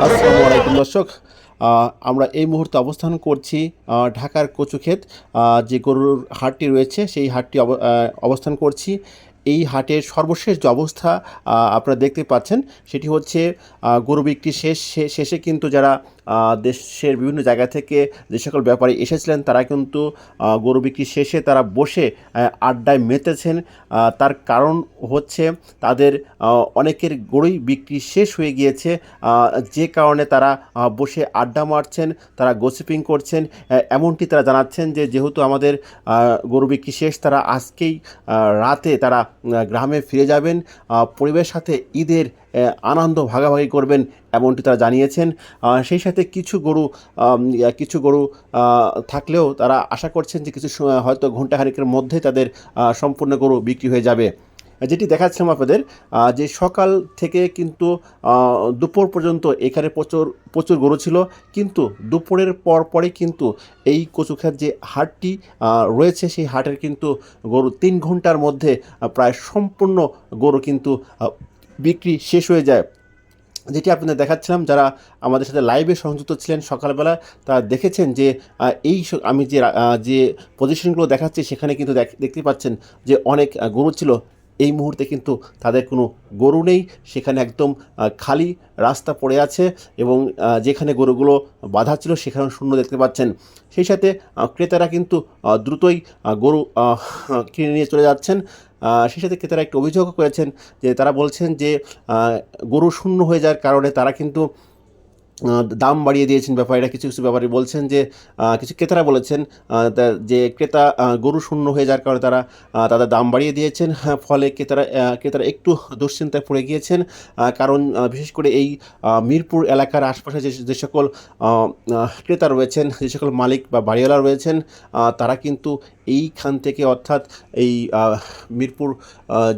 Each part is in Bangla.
আসসালামু আলাইকুম দর্শক আমরা এই মুহূর্তে অবস্থান করছি ঢাকার কচুক্ষেত যে গরুর হাটটি রয়েছে, সেই হাটটি অব- অবস্থান করছি। এই হাটের সর্বশেষ যে অবস্থা আপনারা দেখতে পাচ্ছেন, সেটি হচ্ছে গরু বিক্রি শেষ শেষে কিন্তু যারা দেশের বিভিন্ন জায়গা থেকে যে সকল ব্যাপারী এসেছিলেন, তারা কিন্তু গরু বিক্রি শেষে তারা বসে আড্ডায় মেতেছেন। তার কারণ হচ্ছে তাদের অনেকের গরুই বিক্রি শেষ হয়ে গিয়েছে। যে কারণে তারা বসে আড্ডা মারছেন, তারা গোসিপিং করছেন। এমনটি তারা জানাচ্ছেন যে, যেহেতু আমাদের গরু বিক্রি শেষ, তারা আজকেই রাতে তারা গ্রামে ফিরে যাবেন পরিবারের সাথে ঈদের আনন্দ ভাগাভাগি করবেন এমনটি তারা জানিয়েছেন। সেই সাথে কিছু গরু কিছু গরু থাকলেও তারা আশা করছেন যে কিছু হয়তো হারিকের মধ্যে তাদের সম্পূর্ণ গরু বিক্রি হয়ে যাবে। যেটি দেখাচ্ছিলাম আপনাদের যে সকাল থেকে কিন্তু দুপুর পর্যন্ত এখানে প্রচুর প্রচুর গরু ছিল। কিন্তু দুপুরের পর পরে কিন্তু এই কচুখাত যে হাটটি রয়েছে, সেই হাটের কিন্তু গরু তিন ঘণ্টার মধ্যে প্রায় সম্পূর্ণ গরু কিন্তু বিক্রি শেষ হয়ে যায়। যেটি আপনাদের দেখাচ্ছিলাম, যারা আমাদের সাথে লাইভে সংযুক্ত ছিলেন সকালবেলা, তারা দেখেছেন যে এই আমি যে যে পজিশনগুলো দেখাচ্ছি, সেখানে কিন্তু দেখ- দেখতে পাচ্ছেন যে অনেক গরু ছিল। এই মুহূর্তে কিন্তু তাদের কোনো গরু নেই। সেখানে একদম খালি রাস্তা পড়ে আছে এবং যেখানে গরুগুলো বাঁধা ছিল সেখানে শূন্য দেখতে পাচ্ছেন। সেই সাথে ক্রেতারা কিন্তু দ্রুতই গরু কিনে নিয়ে চলে যাচ্ছেন। সেই সাথে ক্রেতারা একটু অভিযোগও করেছেন যে তারা বলছেন যে গরু শূন্য হয়ে যাওয়ার কারণে তারা কিন্তু দাম বাড়িয়ে দিয়েছেন ব্যাপারীরা। কিছু কিছু ব্যাপারী বলছেন যে কিছু ক্রেতারা বলেছেন যে ক্রেতা গরু শূন্য হয়ে যাওয়ার কারণে তারা তাদের দাম বাড়িয়ে দিয়েছেন হ্যাঁ, ফলে ক্রেতারা ক্রেতারা একটু দুশ্চিন্তায় পড়ে গিয়েছেন। কারণ বিশেষ করে এই মিরপুর এলাকার আশপাশে যে যে সকল ক্রেতা রয়েছেন যে সকল মালিক বা বাড়িওয়ালা রয়েছেন তারা কিন্তু এইখান থেকে অর্থাৎ এই মিরপুর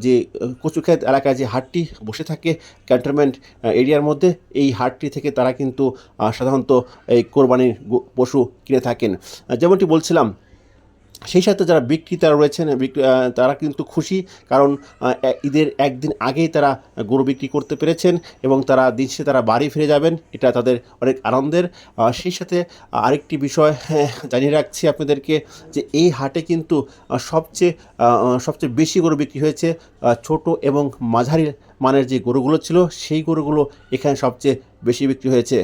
যে কচুক্ষেত এলাকায় যে হাটটি বসে থাকে ক্যান্টনমেন্ট এরিয়ার মধ্যে এই হাটটি থেকে তারা কিন্তু আহ, সাধারণত এই কোরবানির পশু কিনে থাকেন। যেমনটি বলছিলাম সেই সাথে যারা বিক্রেতারা রয়েছেন তারা কিন্তু খুশি কারণ ঈদের একদিন আগেই তারা গরু বিক্রি করতে পেরেছেন এবং তারা দিন শেষে তারা বাড়ি ফিরে যাবেন। এটা তাদের অনেক আনন্দের। সেই সাথে আরেকটি বিষয় হ্যাঁ, জানিয়ে রাখছি আপনাদেরকে যে এই হাটে কিন্তু সবচেয়ে সবচেয়ে বেশি গরু বিক্রি হয়েছে ছোট এবং মাঝারি মানের যে গরুগুলো ছিল সেই গরুগুলো এখানে সবচেয়ে বেশি বিক্রি হয়েছে।